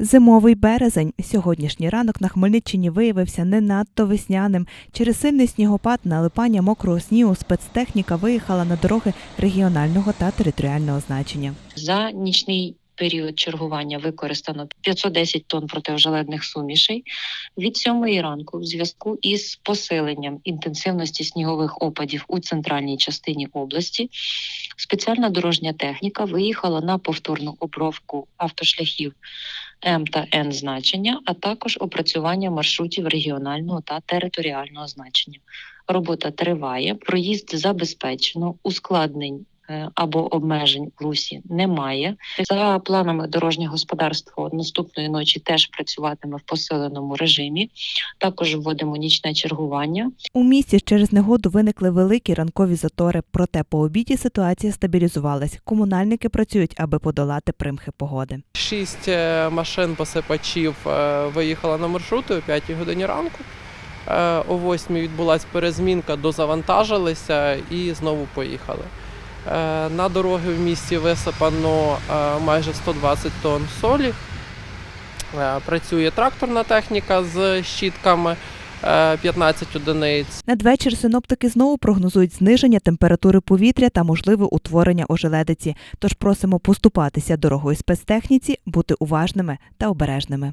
Зимовий березень. Сьогоднішній ранок на Хмельниччині виявився не надто весняним. Через сильний снігопад, налипання мокрого снігу, спецтехніка виїхала на дороги регіонального та територіального значення. За нічний період чергування використано 510 тонн протиожеледних сумішей від 7 ранку в зв'язку із посиленням інтенсивності снігових опадів у центральній частині області. Спеціальна дорожня техніка виїхала на повторну обробку автошляхів М та Н значення, а також опрацювання маршрутів регіонального та територіального значення. Робота триває, проїзд забезпечено, ускладнень або обмежень в русі немає. За планами дорожнього господарства наступної ночі теж працюватиме в посиленому режимі. Також вводимо нічне чергування. У місті через негоду виникли великі ранкові затори, проте по обіді ситуація стабілізувалась. Комунальники працюють, аби подолати примхи погоди. Шість е, машин посипачів е, виїхало на маршрути о 5 годині ранку. Е, О 8 відбулася перезмінка, дозавантажилися і знову поїхали. Е, На дороги в місті висипано е, майже 120 тонн солі. Е, Працює тракторна техніка з щітками е, 15 одиниць. Надвечір синоптики знову прогнозують зниження температури повітря та можливе утворення ожеледиці. Тож просимо поступатися дорогою спецтехніці, бути уважними та обережними.